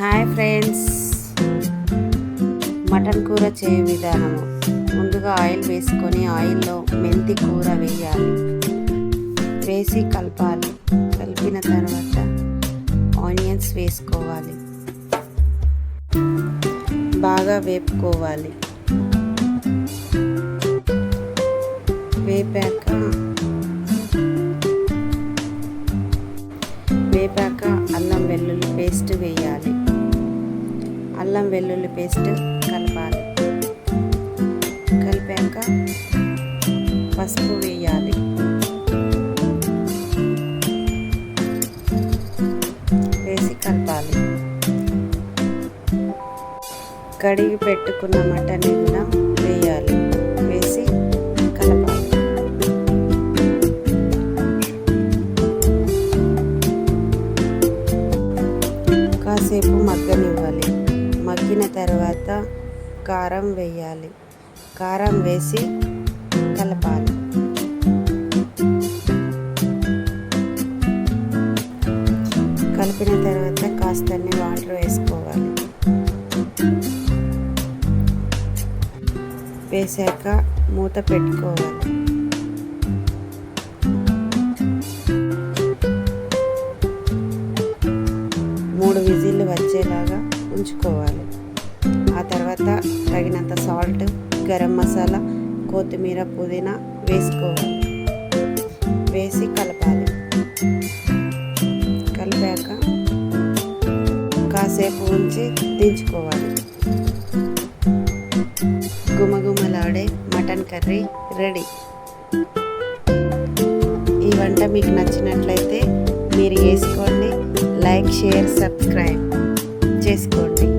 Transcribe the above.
Hi friends. Mutton కూర చేయ విధానము. ముందుగా ఆయిల్ వేసుకొని ఆయిల్లో మెంతి కూర వేయాలి. వేసి కలపాలి. కలిపిన తర్వాత ఆనియన్స్ వేసుకోవాలి. బాగా వేపుకోవాలి. వేపాక వేపాక అల్లం వెల్లుల్లి పేస్ట్ వేయాలి. అల్లం వెల్లుల్లి పేస్ట్ కలపాలి. కలిపాక పసుపు వేయాలి. వేసి కలపాలి. కడిగి పెట్టుకున్న మటన్ కూడా వేయాలి. వేసి కలపాలి. కాసేపు మగ్గనివ్వాలి. ఇవ్వాలి తర్వాత కారం వేయాలి. కారం వేసి కలపాలి. కలిపిన తర్వాత కాస్తన్ని వాటర్ వేసుకోవాలి. వేసాక మూత పెట్టుకోవాలి. మూడు విజిల్లు వచ్చేలాగా ఉంచుకోవాలి. తర్వాత తగినంత సాల్ట్ గరం మసాలా కొత్తిమీర పుదీనా వేసుకోవాలి. వేసి కలపాలి. కలిపాక కాసేపు ఉంచి దించుకోవాలి. గుమగుమలాడే మటన్ కర్రీ రెడీ. ఈ వంట మీకు నచ్చినట్లయితే మీరు వేసుకోండి లైక్ షేర్ సబ్స్క్రైబ్ చేసుకోండి.